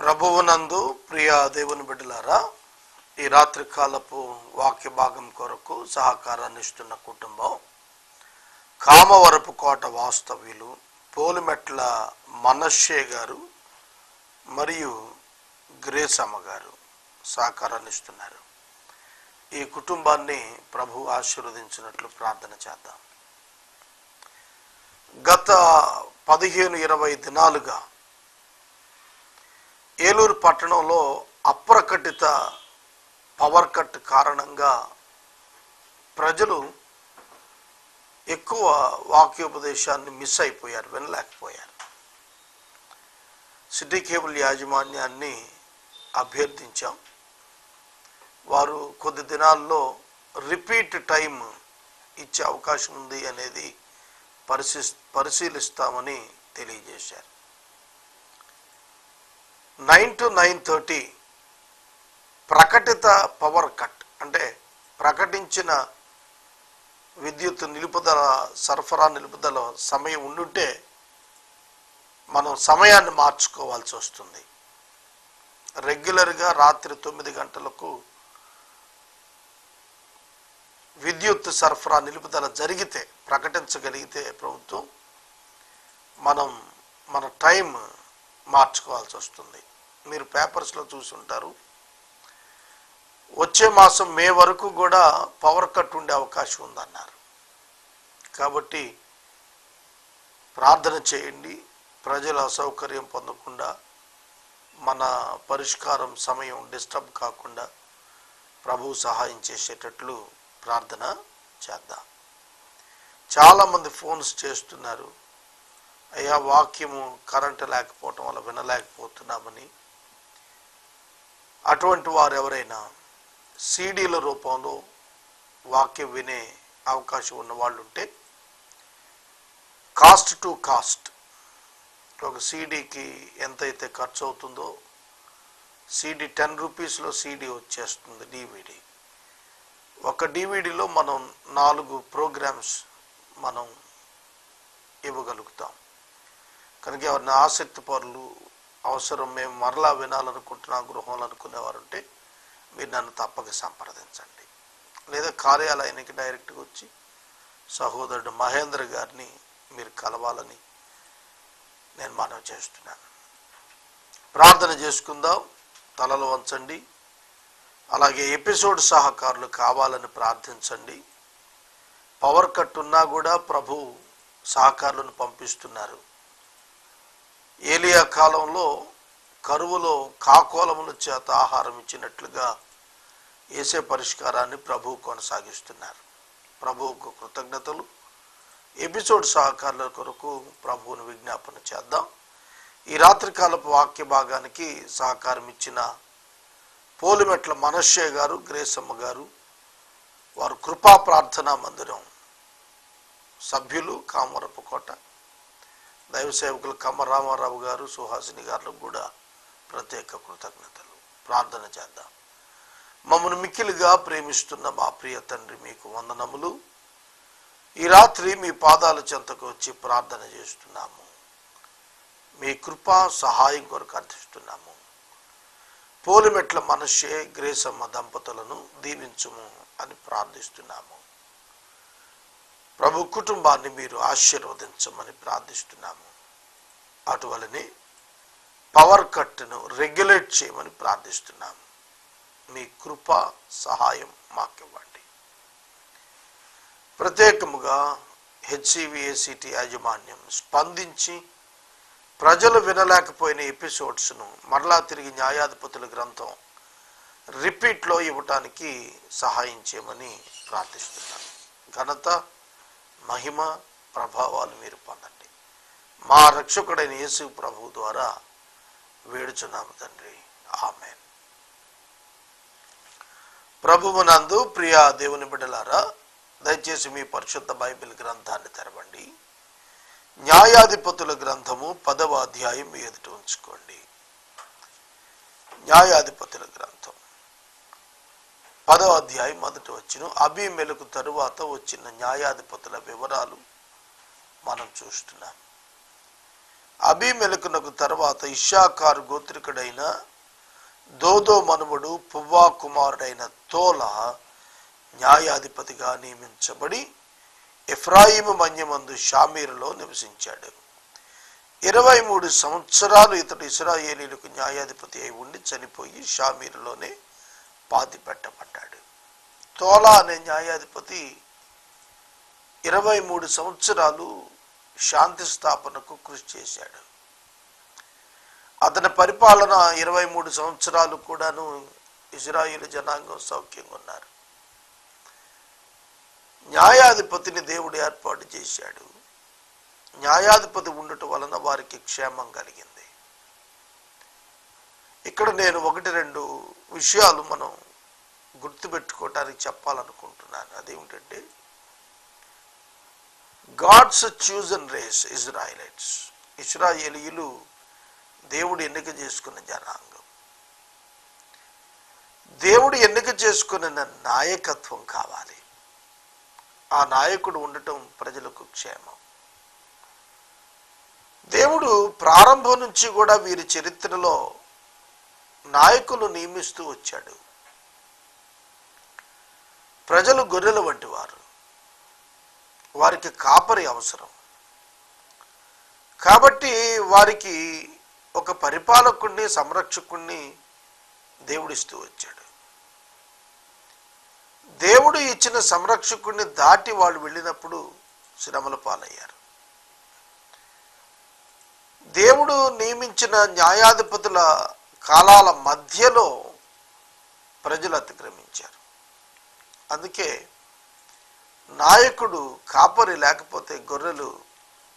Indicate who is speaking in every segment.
Speaker 1: ప్రభువునందు ప్రియ దేవుని బిడ్డలారా ఈ రాత్రి కాలపు వాక్య భాగం కొరకు సహకారాన్ని ఇస్తున్న కుటుంబం కామవరపు కోట వాస్తవ్యులు పోలిమెట్ల మనశ్శే గారు మరియు గ్రేసమ్మ గారు సహకారాన్ని ఇస్తున్నారు. ఈ కుటుంబాన్ని ప్రభు ఆశీర్వదించినట్లు ప్రార్థన చేద్దాం. గత పదిహేను ఇరవై దినాలుగా ఏలూరు పట్టణంలో అప్రకటిత పవర్ కట్ కారణంగా ప్రజలు ఎక్కువ వాక్యోపదేశాన్ని మిస్ అయిపోయారు వినలేకపోయారు. సిటీ కేబుల్ యాజమాన్యాన్ని అభ్యర్థించాం. వారు కొద్ది దినాల్లో రిపీట్ టైం ఇచ్చే అవకాశం ఉంది అనేది పరిశీ పరిశీలిస్తామని తెలియజేశారు. నైన్ టు నైన్ థర్టీ ప్రకటిత పవర్ కట్ అంటే ప్రకటించిన విద్యుత్ నిలుపుదల సరఫరా నిలుపుదల సమయం ఉండుంటే మనం సమయాన్ని మార్చుకోవాల్సి వస్తుంది. రెగ్యులర్గా రాత్రి తొమ్మిది గంటలకు విద్యుత్ సరఫరా నిలుపుదల జరిగితే ప్రకటించగలిగితే ప్రభుత్వం మనం మన టైం మార్చుకోవాల్సి వస్తుంది. మీరు పేపర్స్లో చూసుంటారు వచ్చే మాసం మే వరకు కూడా పవర్ కట్ ఉండే అవకాశం ఉందన్నారు. కాబట్టి ప్రార్థన చేయండి. ప్రజల అసౌకర్యం పొందకుండా మన పరిష్కారం సమయం డిస్టర్బ్ కాకుండా ప్రభు సహాయం చేసేటట్లు ప్రార్థన చేద్దాం. చాలామంది ఫోన్స్ చేస్తున్నారు. అయ్యా వాక్యము కరెంటు లేకపోవటం వల్ల వినలేకపోతున్నామని. అటువంటి వారు ఎవరైనా సీడీల రూపంలో వాక్యం వినే అవకాశం ఉన్న వాళ్ళు ఉంటే కాస్ట్ టు కాస్ట్ ఒక సీడీకి ఎంతైతే ఖర్చు అవుతుందో సీడీ టెన్ రూపీస్లో సీడీ వచ్చేస్తుంది డివిడి. ఒక డివిడిలో మనం నాలుగు ప్రోగ్రామ్స్ మనం ఇవ్వగలుగుతాం. కనుక ఎవరిని ఆసక్తి పరులు అవసరం మేము మరలా వినాలనుకుంటున్నా గృహంలో అనుకునేవారు ఉంటే మీరు నన్ను తప్పక సంప్రదించండి. లేదా కార్యాలయానికి డైరెక్ట్గా వచ్చి సహోదరుడు మహేంద్ర గారిని మీరు కలవాలని నేను మనవి చేస్తున్నాను. ప్రార్థన చేసుకుందాం తలలు వంచండి అలాగే ఎపిసోడ్ సహకారులు కావాలని ప్రార్థించండి. పవర్ కట్ ఉన్నా కూడా ప్రభు సహకారులను పంపిస్తున్నారు. ఏలియా కాలంలో కరువులో కాకోలముల చేత ఆహారం ఇచ్చినట్లుగా ఏసే పరిష్కారాన్ని ప్రభువు కొనసాగిస్తున్నారు. ప్రభువుకు కృతజ్ఞతలు. ఎపిసోడ్ సహకారుల కొరకు ప్రభువును విజ్ఞాపన చేద్దాం. ఈ రాత్రికాలపు వాక్య భాగానికి సహకారం ఇచ్చిన పోలిమెట్ల మనశ్శే గారు గ్రేసమ్మ గారు వారు కృపా ప్రార్థనా మందిరం సభ్యులు కామరపు కోట. దైవ సేవకులు కమ్మ రామారావు గారు సుహాసిని గారు కూడా ప్రత్యేక కృతజ్ఞతలు. ప్రార్థన చేద్దాం. మమ్మను మిక్కిలుగా ప్రేమిస్తున్న మా ప్రియ తండ్రి మీకు వందనములు. ఈ రాత్రి మీ పాదాల చెంతకు వచ్చి ప్రార్థన చేస్తున్నాము. మీ కృపా సహాయం కొరకు అర్థిస్తున్నాము పోలిమెట్ల మనషే గ్రేసమ్మ దంపతులను దీవించుము అని ప్రార్థిస్తున్నాము. ప్రభు కుటుంబాన్ని మీరు ఆశీర్వదించమని ప్రార్థిస్తున్నాము. అటువలని పవర్ కట్ను రెగ్యులేట్ చేయమని ప్రార్థిస్తున్నాము. మీ కృప సహాయం మాకివ్వండి. ప్రత్యేకముగా హెచ్సివిఏసిటి యాజమాన్యం స్పందించి ప్రజలు వినలేకపోయిన ఎపిసోడ్స్ను మరలా తిరిగి న్యాయాధిపతుల గ్రంథం రిపీట్లో ఇవ్వటానికి సహాయం చేయమని ప్రార్థిస్తున్నాను. ఘనత మహిమ ప్రభావాలు మీరు పొందండి. మా రక్షకుడైన యేసు ప్రభు ద్వారా వేడుచున్నాము తండ్రి. ఆమె ప్రభువునందు ప్రియ దేవుని బిడ్డలారా దయచేసి మీ పరిశుద్ధ బైబిల్ గ్రంథాన్ని తెరవండి. న్యాయాధిపతుల గ్రంథము పదవ అధ్యాయం మీ ఎదుట ఉంచుకోండి. న్యాయాధిపతుల గ్రంథం. పదవ అధ్యాయం మొదటి వచ్చిన అభిమెలకు తరువాత వచ్చిన న్యాయాధిపతుల వివరాలు మనం చూస్తున్నాం. అభిమెలకునకు తర్వాత ఇషాకారు గోత్రికుడైన దోదో మనుమడు పువ్వా కుమారుడైన తోల న్యాయాధిపతిగా నియమించబడి ఎఫ్రాయిము మన్యమందు షామీరులో నివసించాడు. ఇరవై మూడు సంవత్సరాలు ఇతడు ఇస్రాయేలీలకు న్యాయాధిపతి అయి ఉండి చనిపోయి షామీరులోనే పాతి పెట్టబడ్డాడు. తోలా అనే న్యాయాధిపతి ఇరవై మూడు సంవత్సరాలు శాంతి స్థాపనకు కృషి చేశాడు. అతని పరిపాలన ఇరవై మూడు సంవత్సరాలు కూడాను ఇజ్రాయిల్ జనాంగం సౌఖ్యంగా ఉన్నారు. న్యాయాధిపతిని దేవుడు ఏర్పాటు చేశాడు. న్యాయాధిపతి ఉండటం వలన వారికి క్షేమం కలిగింది. ఇక్కడ నేను ఒకటి రెండు విషయాలు మనం గుర్తుపెట్టుకోవటానికి చెప్పాలనుకుంటున్నాను. అదేమిటంటే గాడ్స్ చూజన్ రేస్ ఇజ్రాయిలైట్స్ ఇస్రాయేలీలు దేవుడు ఎన్నిక చేసుకున్న జనాంగం. దేవుడు ఎన్నిక చేసుకున్న నాయకత్వం కావాలి. ఆ నాయకుడు ఉండటం ప్రజలకు క్షేమం. దేవుడు ప్రారంభం నుంచి కూడా వీరి చరిత్రలో నాయకులు నియమిస్తూ వచ్చాడు. ప్రజలు గొర్రెల వంటి వారు. వారికి కాపరి అవసరం. కాబట్టి వారికి ఒక పరిపాలకుణ్ణి సంరక్షకుణ్ణి దేవుడిస్తూ వచ్చాడు. దేవుడు ఇచ్చిన సంరక్షకుణ్ణి దాటి వాళ్ళు వెళ్ళినప్పుడు శ్రమల పాలయ్యారు. దేవుడు నియమించిన న్యాయాధిపతుల కాలాల మధ్యలో ప్రజలు అతిక్రమించారు. అందుకే నాయకుడు కాపరి లేకపోతే గొర్రెలు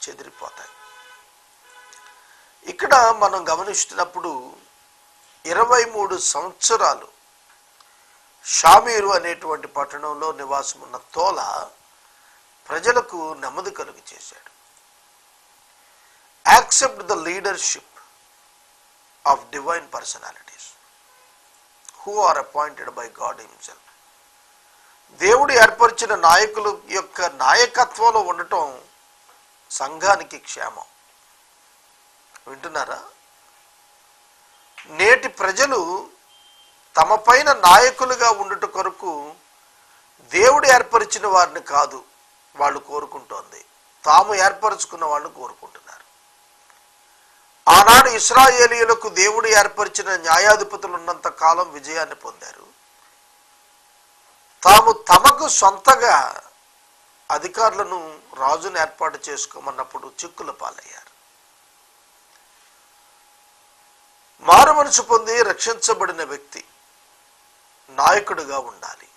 Speaker 1: చెదిరిపోతాయి. ఇక్కడ మనం గమనిస్తున్నప్పుడు ఇరవై మూడు సంవత్సరాలు షామీరు అనేటువంటి పట్టణంలో నివాసం ఉన్న తోల ప్రజలకు నెమ్మది కలుగు చేశాడు accept the leadership. Of divine personalities who are appointed by God himself దేవుడు ఏర్పరిచిన నాయకులు యొక్క నాయకత్వంలో ఉండటం సంఘానికి క్షేమం. వింటున్నారా? నేటి ప్రజలు తమ పైన నాయకులుగా ఉండుట కొరకు దేవుడు ఏర్పరిచిన వారిని కాదు వాళ్ళు కోరుకుంటోంది. తాము ఏర్పరచుకున్న వాళ్ళని కోరుకుంటున్నారు ఆనాడు ఇస్రాయేలీలకు దేవుడు ఏర్పరిచిన న్యాయాధిపతులు ఉన్నంత కాలం విజయాన్ని పొందారు. తాము తమకు సొంతగా అధికారులను రాజును ఏర్పాటు చేసుకోమన్నప్పుడు చిక్కుల పాలయ్యారు. మారు మనసు పొంది రక్షించబడిన వ్యక్తి నాయకుడిగా ఉండాలి.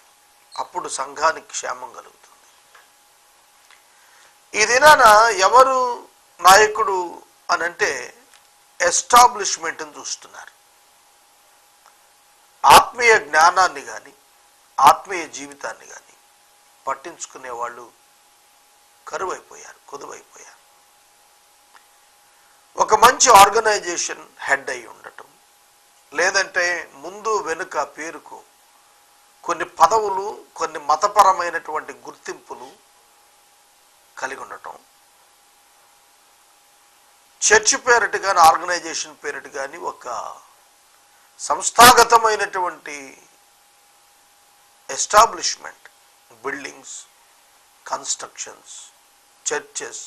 Speaker 1: అప్పుడు సంఘానికి క్షేమం కలుగుతుంది. ఈ దినాన ఎవరు నాయకుడు అనంటే ఎస్టాబ్లిష్మెంట్ని చూస్తున్నారు. ఆత్మీయ జ్ఞానాన్ని కానీ ఆత్మీయ జీవితాన్ని కానీ పట్టించుకునే వాళ్ళు కరువైపోయారు కొదువైపోయారు. ఒక మంచి ఆర్గనైజేషన్ హెడ్ అయి ఉండటం లేదంటే ముందు వెనుక పేరుకు కొన్ని పదవులు కొన్ని మతపరమైనటువంటి గుర్తింపులు కలిగి ఉండటం చర్చ్ పేరిట కానీ ఆర్గనైజేషన్ పేరిట కానీ ఒక సంస్థాగతమైనటువంటి ఎస్టాబ్లిష్మెంట్ బిల్డింగ్స్ కన్స్ట్రక్షన్స్ చర్చెస్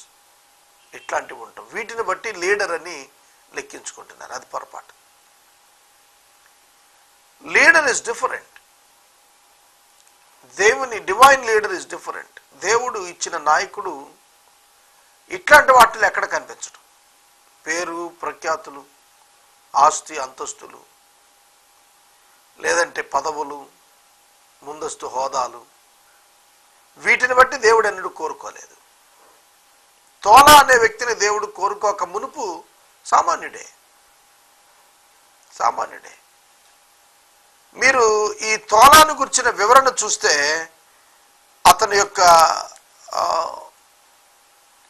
Speaker 1: ఇట్లాంటివి ఉంటాం వీటిని బట్టి లీడర్ అని లెక్కించుకుంటున్నారు. అది పొరపాటు. Leader is different. దేవుని డివైన్ లీడర్ ఇస్ డిఫరెంట్. దేవుడు ఇచ్చిన నాయకుడు ఇట్లాంటి వాటిలో ఎక్కడ కనిపించడం. పేరు ప్రఖ్యాతులు ఆస్తి అంతస్తులు లేదంటే పదవులు ముందస్తు హోదాలు. వీటిని బట్టి దేవుడు ఎన్నడూ కోరుకోలేదు. తోల అనే వ్యక్తిని దేవుడు కోరుకోక మునుపు సామాన్యుడే. సామాన్యుడే. మీరు ఈ తోలాను గురించిన వివరణ చూస్తే అతని యొక్క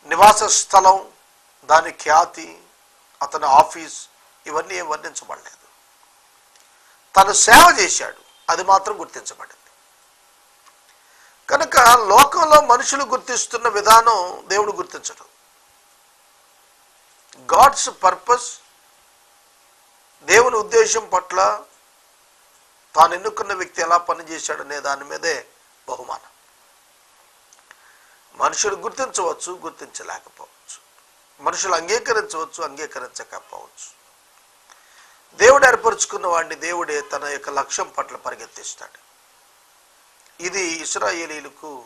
Speaker 1: నివాస స్థలం దాని ఖ్యాతి అతని ఆఫీస్ ఇవన్నీ ఏం వర్ణించబడలేదు. తను సేవ చేశాడు అది మాత్రం గుర్తించబడింది. కనుక లోకంలో మనుషులు గుర్తిస్తున్న విధానం దేవుడు గుర్తించడు. గాడ్స్ పర్పస్ దేవుని ఉద్దేశం పట్ల తాను ఎన్నుకున్న వ్యక్తి ఎలా పనిచేశాడనే దాని మీదే బహుమానం. మనుషులు గుర్తించవచ్చు గుర్తించలేకపోవచ్చు. మనుషులు అంగీకరించవచ్చు అంగీకరించకపోవచ్చు. దేవుడు ఏర్పరచుకున్న వాడిని దేవుడే తన యొక్క లక్ష్యం పట్ల పరిగెత్తిస్తాడు. ఇది ఇస్రాయేలీలకు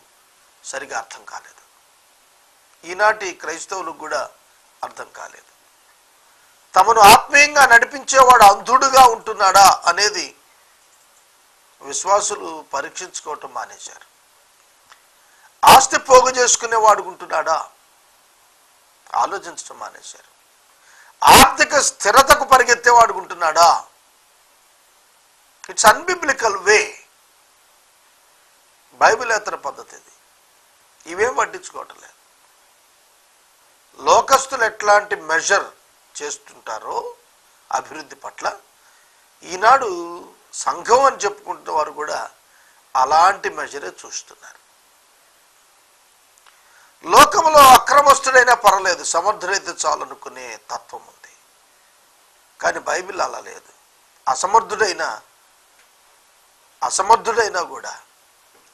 Speaker 1: సరిగా అర్థం కాలేదు. ఈనాటి క్రైస్తవులకు కూడా అర్థం కాలేదు. తమను ఆత్మీయంగా నడిపించేవాడు అంధుడుగా ఉంటున్నాడా అనేది విశ్వాసులు పరీక్షించుకోవటం మానేశారు. ఆస్తి పోగు చేసుకునే వాడుకుంటున్నాడా ఆలోచించడం మానేశారు. ఆర్థిక స్థిరతకు పరిగెత్తే వాడుకుంటున్నాడా ఇట్స్ అన్బిబ్లికల్ వే బైబిలేతర పద్ధతి ఇది ఇవేం పట్టించుకోవటం లేదు. లోకస్తులు ఎట్లాంటి మెజర్ చేస్తుంటారో అభివృద్ధి పట్ల ఈనాడు సంఘం అని చెప్పుకుంటున్న వారు కూడా అలాంటి మెజరే చూస్తున్నారు. లోకంలో అక్రమస్తుడైనా పర్వాలేదు సమర్థుడైతే చాలనుకునే తత్వం ఉంది. కానీ బైబిల్ అలా లేదు. అసమర్థుడైనా అసమర్థుడైనా కూడా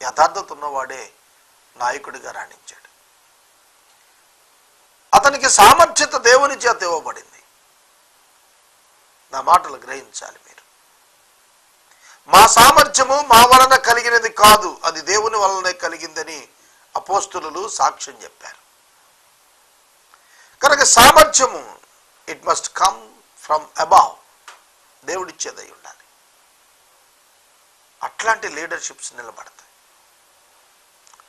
Speaker 1: యథార్థత ఉన్నవాడే నాయకుడిగా రాణించాడు. అతనికి సామర్థ్యత దేవుని చేత ఇవ్వబడింది. నా మాటలు గ్రహించాలి మీరు. మా సామర్థ్యము మా వలన కలిగినది కాదు. అది దేవుని వలనే కలిగిందని అపోస్తులు సాక్ష్యం చెప్పారు. కనుక సామర్థ్యము it must come from above దేవుడిచ్చేదై ఉండాలి. అట్లాంటి లీడర్షిప్స్ నిలబడతాయి.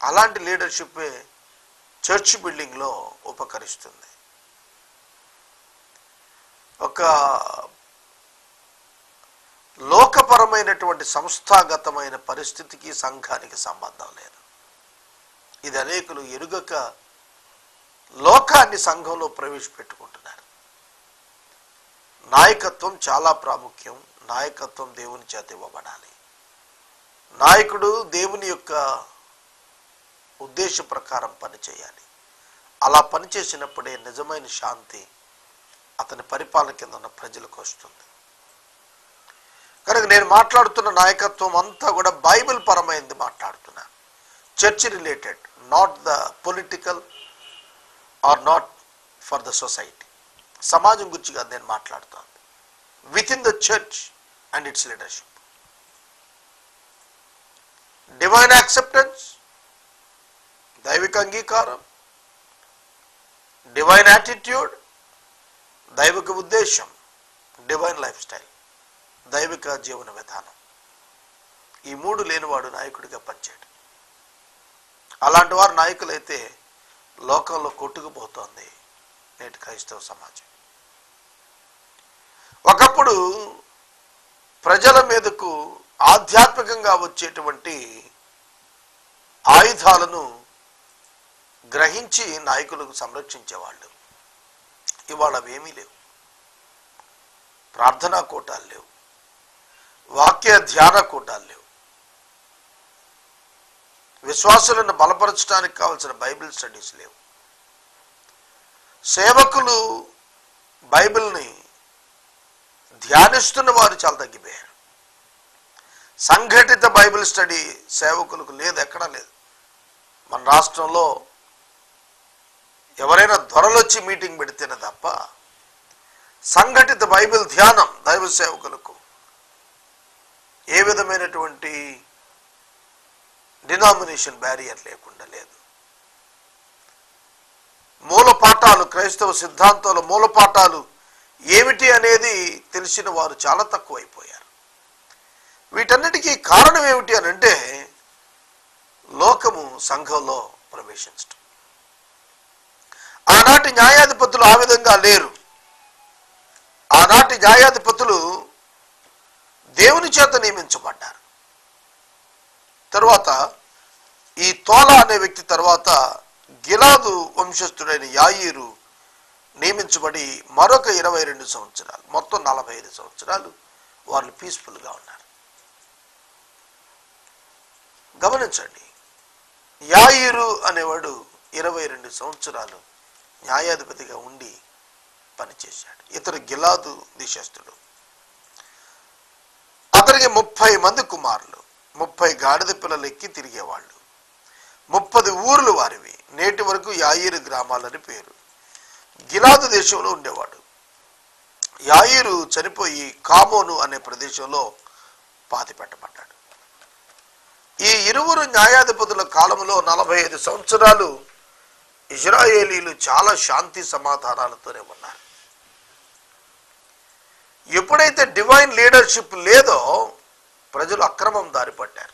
Speaker 1: అలాంటి లీడర్షిప్పే చర్చ్ బిల్డింగ్లో ఉపకరిస్తుంది. ఒక లోకపరమైనటువంటి సంస్థాగతమైన పరిస్థితికి సంఘానికి సంబంధం లేదు. ఇది అనేకులు ఎరుగక లోకాన్ని సంఘంలో ప్రవేశపెట్టుకుంటున్నారు. నాయకత్వం చాలా ప్రాముఖ్యం. నాయకత్వం దేవుని చేత ఇవ్వబడాలి. నాయకుడు దేవుని యొక్క ఉద్దేశ ప్రకారం పనిచేయాలి. అలా పనిచేసినప్పుడే నిజమైన శాంతి అతని పరిపాలన కింద ఉన్న ప్రజలకు వస్తుంది. కనుక నేను మాట్లాడుతున్న నాయకత్వం అంతా కూడా బైబిల్ పరమైంది మాట్లాడుతున్నాను church related not the political or not for the society సమాజం గురించి కాదు నేను మాట్లాడుతాను. With in the church and its leadership divine acceptance దైవిక అంగీకారం డివైన్ యాటిట్యూడ్ దైవిక ఉద్దేశం డివైన్ లైఫ్ స్టైల్ దైవిక జీవన విధానం. ఈ మూడు లేనివాడు నాయకుడిగా పనిచేయడం. అలాంటి వారు నాయకులైతే లోకంలో కొట్టుకుపోతోంది నేటి క్రైస్తవ సమాజం. ఒకప్పుడు ప్రజల మీదకు ఆధ్యాత్మికంగా వచ్చేటువంటి ఆయుధాలను గ్రహించి నాయకులకు సంరక్షించేవాళ్ళు. ఇవాళ అవేమీ లేవు. ప్రార్థనా కూటాలు లేవు. వాక్య ధ్యాన కూటాలు లేవు. విశ్వాసులను బలపరచడానికి కావాల్సిన బైబిల్ స్టడీస్ లేవు. సేవకులు బైబిల్ని ధ్యానిస్తున్న వారు చాలా తగ్గిపోయారు. సంఘటిత బైబిల్ స్టడీ సేవకులకు లేదు ఎక్కడా లేదు. మన రాష్ట్రంలో ఎవరైనా దొరలొచ్చి మీటింగ్ పెడితేనే తప్ప సంఘటిత బైబిల్ ధ్యానం దైవ సేవకులకు ఏ విధమైనటువంటి డినామినేషన్ బ్యారియర్ లేకుండా లేదు. మూల పాఠాలు క్రైస్తవ సిద్ధాంతాల మూల పాఠాలు ఏమిటి అనేది తెలిసిన వారు చాలా తక్కువైపోయారు. వీటన్నిటికీ కారణం ఏమిటి అని అంటే లోకము సంఘంలో ప్రవేశించటం. ఆనాటి న్యాయాధిపతులు ఆ విధంగా లేరు. ఆనాటి న్యాయాధిపతులు దేవుని చేత నియమించబడ్డారు. తరువాత ఈ తోలా అనే వ్యక్తి తర్వాత గిలాదు వంశస్థుడైన యాయిరు నియమించబడి మరొక ఇరవై రెండు సంవత్సరాలు మొత్తం నలభై ఐదు సంవత్సరాలు వాళ్ళు పీస్ఫుల్గా ఉన్నారు. గమనించండి యాయిరు అనేవాడు ఇరవై రెండు సంవత్సరాలు న్యాయాధిపతిగా ఉండి పనిచేశాడు. ఇతడు గిలాదు దిశస్థుడు. అతనికి ముప్పై మంది కుమారులు. ముప్పై గాడిద పిల్లలు ఎక్కి తిరిగేవాళ్ళు. ముప్పది ఊర్లు వారివి. నేటి వరకు యాయిరు గ్రామాలని పేరు. గిలాదు దేశంలో ఉండేవాడు. యాయిరు చనిపోయి కామోను అనే ప్రదేశంలో పాతి పెట్టబడ్డాడు. ఈ ఇరువురు న్యాయాధిపతుల కాలంలో నలభై ఐదు సంవత్సరాలు ఇజ్రాయేలీలు చాలా శాంతి సమాధానాలతోనే ఉన్నారు. ఎప్పుడైతే డివైన్ లీడర్షిప్ లేదో ప్రజలు అక్రమం దారిపట్టారు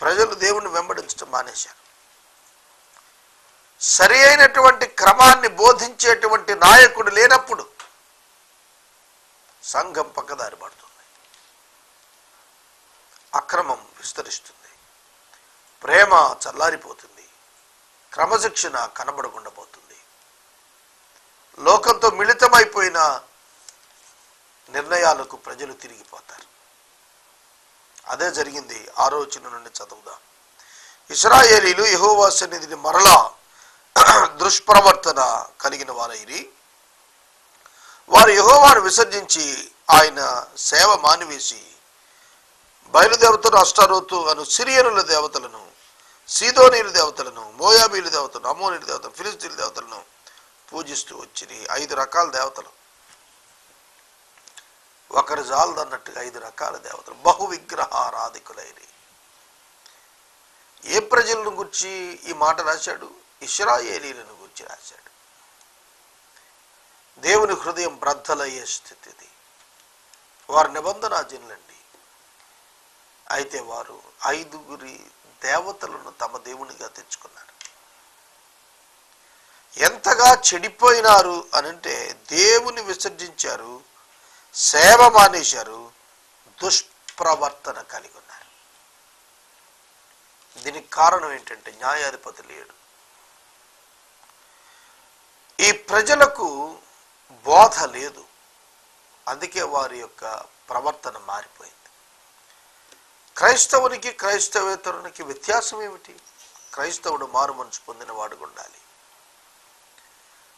Speaker 1: ప్రజలు దేవుణ్ణి వెంబడించడం మానేశారు. సరి అయినటువంటి క్రమాన్ని బోధించేటువంటి నాయకుడు లేనప్పుడు సంఘం పక్కదారి పడుతుంది. అక్రమం విస్తరిస్తుంది. ప్రేమ చల్లారిపోతుంది. క్రమశిక్షణ కనబడకుండా పోతుంది. లోకంతో మిళితమైపోయిన నిర్ణయాలకు ప్రజలు తిరిగిపోతారు. అదే జరిగింది ఆలోచన నుండి చదువుదాం. ఇస్రాయేలీలు యహోవా సన్నిధిని మరలా దుష్ప్రవర్తన కలిగిన వారైరి. వారు యహోవాను విసర్జించి ఆయన సేవ మానివేసి బయలుదేవతను అష్టారోతు అను సిరియనుల దేవతలను సీదోనీయుల దేవతలను మోయాబీల దేవతలను అమోనీల దేవతలను ఫిలిస్తీన్ దేవతలను పూజిస్తూ వచ్చింది ఐదు రకాల దేవతలు. ఒకరు జాలదన్నట్టుగా ఐదు రకాల దేవతలు బహు విగ్రహారాధికులైన ఏ ప్రజలను గురించి ఈ మాట రాశాడు? ఇస్రాయేలీలను గురించి రాశాడు. దేవుని హృదయం బ్రద్దలయ్యే స్థితిది. వారు నిబంధనాజనులండి అయితే వారు ఐదుగురి దేవతలను తమ దేవునిగా తెచ్చుకున్నారు. ఎంతగా చెడిపోయినారు అనంటే దేవుని విసర్జించారు సేవ మానేశారు దుష్ప్రవర్తన కలిగి ఉన్నారు దీనికి కారణం ఏంటంటే న్యాయాధిపతి లేడు. ఈ ప్రజలకు బోధ లేదు. అందుకే వారి యొక్క ప్రవర్తన మారిపోయింది. క్రైస్తవునికి క్రైస్తవేతరునికి వ్యత్యాసం ఏమిటి? క్రైస్తవుడు మారు మనసు పొందినవాడు ఉండాలి.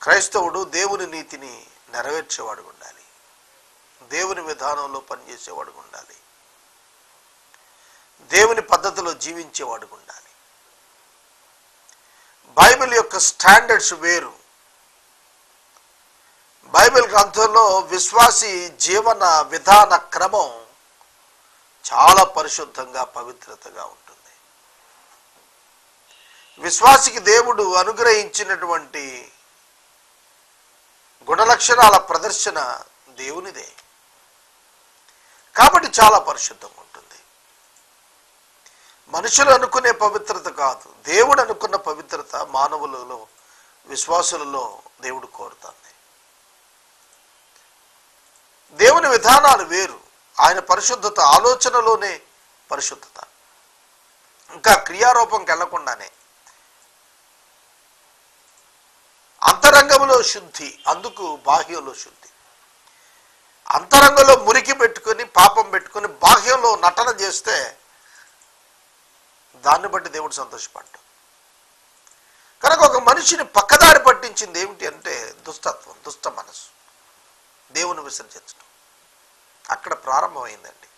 Speaker 1: క్రైస్తవుడు దేవుని నీతిని నెరవేర్చేవాడు ఉండాలి. దేవుని విధానంలో పనిచేసేవాడు ఉండాలి. దేవుని పద్ధతిలో జీవించేవాడు ఉండాలి. బైబిల్ యొక్క స్టాండర్డ్స్ వేరు. బైబిల్ గ్రంథంలో విశ్వాసి జీవన విధాన క్రమం చాలా పరిశుద్ధంగా పవిత్రతగా ఉంటుంది. విశ్వాసికి దేవుడు అనుగ్రహించినటువంటి గుణలక్షణాల ప్రదర్శన దేవునిదే. కాబట్టి చాలా పరిశుద్ధంగా ఉంటుంది. మనుషులు అనుకునే పవిత్రత కాదు. దేవుడు అనుకున్న పవిత్రత మానవులలో విశ్వాసులలో దేవుడు కోరుతుంది. దేవుని విధానాలు వేరు. ఆయన పరిశుద్ధత ఆలోచనలోనే పరిశుద్ధత. ఇంకా క్రియారూపంకి వెళ్ళకుండానే అంతరంగంలో శుద్ధి అందుకు బాహ్యంలో శుద్ధి. అంతరంగంలో మురికి పెట్టుకొని పాపం పెట్టుకొని బాహ్యంలో నటన చేస్తే దాన్ని బట్టి దేవుడు సంతోషపడ్డాడు. కనుక ఒక మనిషిని పక్కదారి పట్టించింది ఏమిటి అంటే దుష్టత్వం దుష్ట మనసు దేవుని విసర్జించడం. అక్కడ ప్రారంభమైందండి.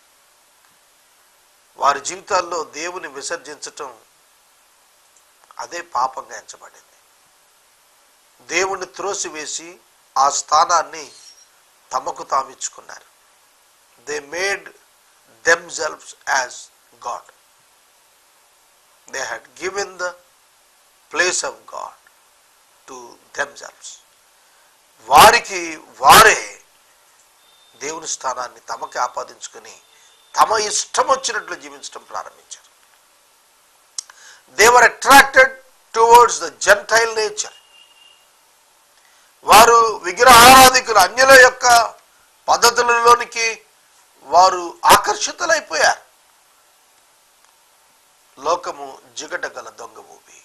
Speaker 1: వారి జీవితాల్లో దేవుని విసర్జించటం అదే పాపంగా ఎంచబడింది. దేవుణ్ణి త్రోసివేసి ఆ స్థానాన్ని తమకు తామిచ్చుకున్నారు. They made themselves as God they had given the place of God to themselves వారికి వారే దేవుని స్థానాన్ని తమకి ఆపాదించుకుని తమ ఇష్టం వచ్చినట్లు జీవించడం ప్రారంభించారు. They were attracted towards the gentile nature వారు విగ్రహారాధికులు అన్యుల యొక్క పద్ధతులలోనికి వారు ఆకర్షితులైపోయారు. లోకము జిగట గల దొంగ భూమి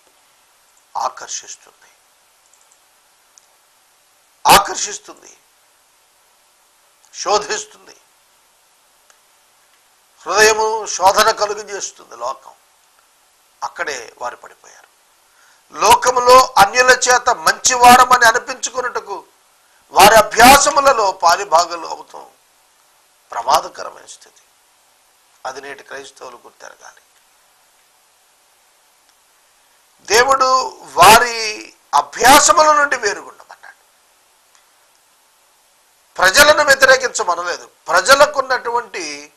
Speaker 1: ఆకర్షిస్తుంది. ఆకర్షిస్తుంది. శోధిస్తుంది. హృదయము శోధన కలుగజేస్తుంది లోకం. అక్కడే వారు పడిపోయారు. లోకములో అన్యుల చేత మంచివారమని అనిపించుకున్నట్టుకు వారి అభ్యాసములలో పాలిభాగాలు అవుతాం. ప్రమాదకరమైన స్థితి. అది నేటి క్రైస్తవులు గుర్తెరగాలి దేవుడు వారి అభ్యాసముల నుండి వేరుగుండమన్నాడు. ప్రజలను వ్యతిరేకించమనలేదు. ప్రజలకున్నటువంటి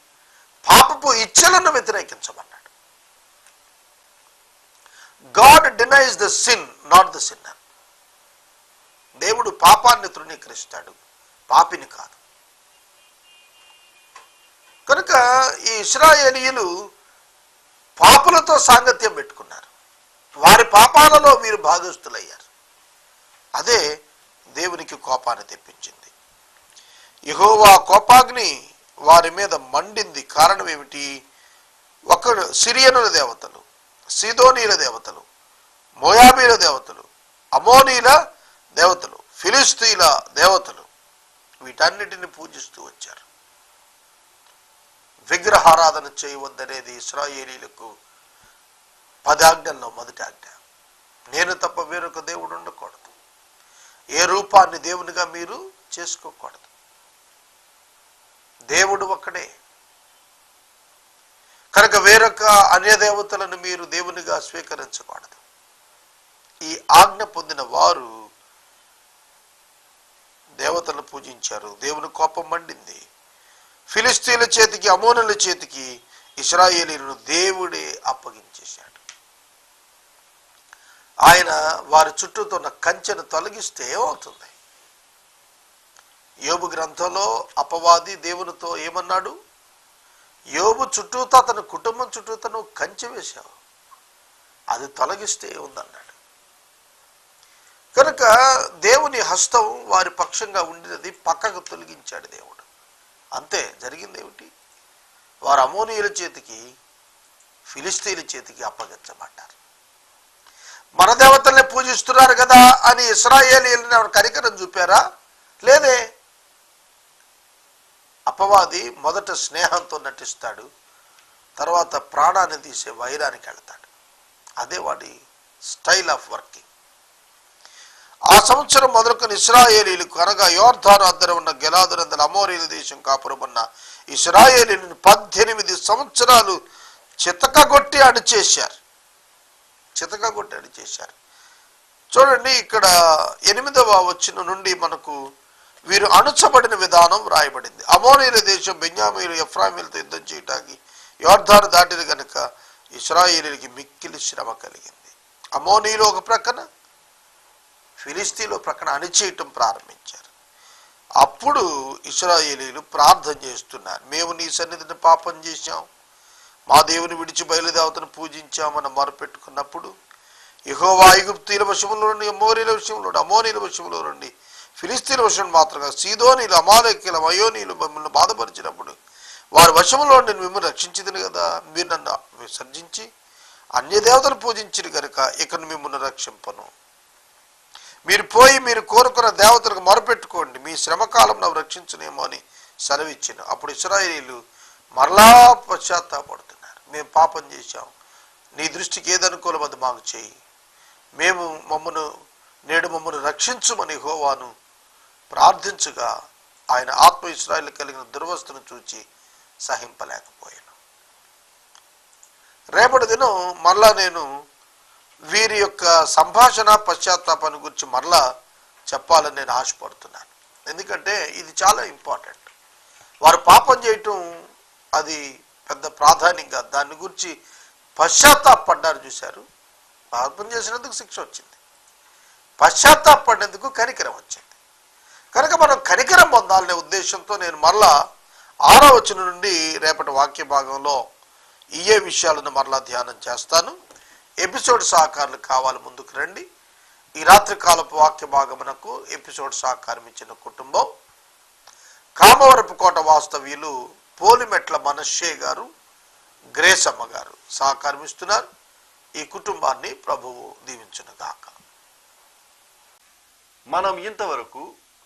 Speaker 1: పాపపు ఇచ్చలను వ్యతిరేకించమన్నాడు. God denies the sin not the sinner దేవుడు పాపాన్ని తృణీకరిస్తాడు. పాపిని కాదు. కనుక ఈ ఇస్రాయేలీయులు పాపులతో సాంగత్యం పెట్టుకున్నారు. వారి పాపాలలో వీరు భాగస్థులయ్యారు. అదే దేవునికి కోపాన్ని తెప్పించింది. యహోవా కోపాగ్ని వారి మీద మండింది. కారణం ఏమిటి? ఒక సిరియనుల దేవతలు. సీదోనీల దేవతలు మోయాబీల దేవతలు అమోనీల దేవతలు ఫిలిస్తీల దేవతలు వీటన్నిటిని పూజిస్తూ వచ్చారు. విగ్రహారాధన చేయవద్దనేది ఇస్రాయేలీలకు పదాజ్ఞల్లో మొదటి ఆజ్ఞ. నేను తప్ప వేరొక దేవుడు ఉండకూడదు. ఏ రూపాన్ని దేవునిగా మీరు చేసుకోకూడదు. దేవుడు ఒక్కడే. కనుక వేరొక అన్య దేవతలను మీరు దేవునిగా స్వీకరించకూడదు. ఈ ఆజ్ఞ పొందిన వారు దేవతలను పూజించారు. దేవుని కోపం మండింది. ఫిలిస్తీన్ల చేతికి అమోనుల చేతికి ఇస్రాయేలీలను దేవుడే అప్పగించేశాడు. ఆయన వారి చుట్టూతో ఉన్న కంచెను తొలగిస్తే ఏమవుతుంది? యోగు గ్రంథంలో అపవాది దేవునితో ఏమన్నాడు? యోబు చుట్టూతో అతని కుటుంబం చుట్టూతో నువ్వు కంచి వేశావు. అది తొలగిస్తే ఉందన్నాడు కనుక దేవుని హస్తం వారి పక్షంగా ఉండినది పక్కకు తొలగించాడు దేవుడు. అంతే జరిగింది ఏమిటి? వారు అమోనియుల చేతికి ఫిలిస్తీన్ల చేతికి అప్పగించబడ్డారు. మన దేవతల్ని పూజిస్తున్నారు కదా అని ఇస్రాయేలీలను ఎవరు కనికరం చూపారా? లేదే. అపవాది మొదట స్నేహంతో నటిస్తాడు తర్వాత ప్రాణాన్ని తీసే వైరానికి వెళ్తాడు. అదే వాడి స్టైల్ ఆఫ్ వర్కింగ్. ఆ సంవత్సరం మొదలుకొని ఇస్రాయేలీలకు అనగా యోర్ధాను అద్దరు ఉన్న గెలాదురందల అమోరీల దేశం కాపురమున్న ఇస్రాయేలీలను పద్దెనిమిది సంవత్సరాలు చితకగొట్టి అణిచేశారు. చితకగొట్టి అణిచేశారు. చూడండి ఇక్కడ ఎనిమిదవ వచ్చిన నుండి మనకు వీరు అణుచబడిన విధానం రాయబడింది అమోనీల దేశం బెన్యామీలు ఎఫ్రామీలతో యుద్ధం చేయటానికి యోర్ధాను దాటిన గనుక ఇస్రాయేలీలకి మిక్కిలి శ్రమ కలిగింది. అమోనీలు ఒక ప్రక్కన ఫిలిస్తీన్లు ప్రక్కన అణిచేయటం ప్రారంభించారు. అప్పుడు ఇస్రాయేలీలు ప్రార్థన చేస్తున్నారు. మేము నీ సన్నిధిని పాపం చేశాం. మా దేవుని విడిచి బయలుదేవతను పూజించామని మొరపెట్టుకున్నప్పుడు యెహోవా ఐగుప్తీల విషయంలో నుండి అమోనీల విషయంలో నుండి అమోనీల విషయంలో నుండి ఫిలిస్తీన్ విషయం మాత్రమే సీదోనీలు అమాలేకీల మయోనీలు మమ్మల్ని బాధపరిచినప్పుడు వారి వశంలో నేను మిమ్మల్ని రక్షించింది కదా. మీరు నన్ను విసర్జించి అన్య దేవతలు పూజించిరు కనుక ఇక్కడ మిమ్మల్ని రక్షింపను. మీరు పోయి మీరు కోరుకున్న దేవతలకు మొరపెట్టుకోండి. మీ శ్రమకాలం నవ్వు రక్షించనేమో అని సెలవిచ్చాను. అప్పుడు ఇస్రాయేలీలు మరలా పశ్చాత్తాపడుతున్నారు. మేము పాపం చేశాం. నీ దృష్టికి ఏది అనుకూలం అది మాకు చేయి. మేము మమ్మను నేడు మమ్మను రక్షించుమని హోవాను ప్రార్థించగా ఆయన ఆత్మ ఇస్రాయిల్ కలిగిన దుర్వస్థను చూచి సహింపలేకపోయాను. రేపటి దినం మరలా నేను వీరి యొక్క సంభాషణ పశ్చాత్తాపాన్ని గురించి మరలా చెప్పాలని నేను ఆశపడుతున్నాను. ఎందుకంటే ఇది చాలా ఇంపార్టెంట్. వారు పాపం చేయటం అది పెద్ద ప్రాధాన్యంగా దాని గురించి పశ్చాత్తాపడ్డారు చూశారు. పాపం చేసినందుకు శిక్ష వచ్చింది. పశ్చాత్తాపడినందుకు కనికరం వచ్చింది. కనుక మనం కనికరం పొందాలనే ఉద్దేశంతో నేను మరలా ఆరో వచనం నుండి రేపటి వాక్య భాగంలో ఇయే విషయాలను మరలా ధ్యానం చేస్తాను. ఎపిసోడ్ సహకారులు కావాలి ముందుకు రండి. ఈ రాత్రి కాలపు వాక్య భాగమునకు ఎపిసోడ్ సహకారం ఇచ్చిన కుటుంబం. కామవరపు కోట వాస్తవ్యులు పోలిమెట్ల మనశ్శే గారు గ్రేసమ్మ గారు సహకరిస్తున్నారు ఈ కుటుంబాన్ని ప్రభువు దీవించునుగాక.
Speaker 2: మనం ఇంతవరకు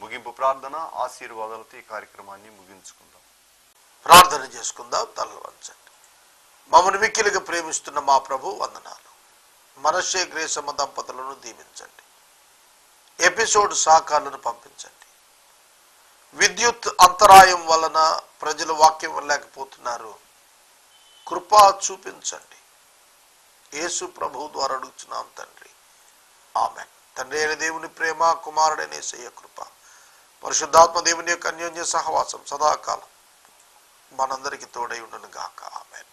Speaker 2: ముగింపు ప్రార్థన ఆశీర్వాదాలతో ఈ కార్యక్రమాన్ని ముగించుకుందాం.
Speaker 1: ప్రార్థన చేసుకుందాం తలలు వంచండి మమ్మల్ని మిక్కిలిగా ప్రేమిస్తున్న మా ప్రభు వందనాలు. మనశ్శే గ్రేసమ దంపతులను దీవించండి. ఎపిసోడ్ సహకారులను పంపించండి. విద్యుత్ అంతరాయం వలన ప్రజలు వాక్యం లేకపోతున్నారు కృపా చూపించండి. యేసు ప్రభు ద్వారా అడుగుతున్నాం తండ్రి. ఆమె తండ్రి అయిన దేవుని ప్రేమ కుమారుడనే శయ్య కృప. పరిశుద్ధాత్మ దేవుని యొక్క అన్యోన్య సహవాసం సదాకాలం మనందరికీ తోడై ఉండను గాక ఆమెను.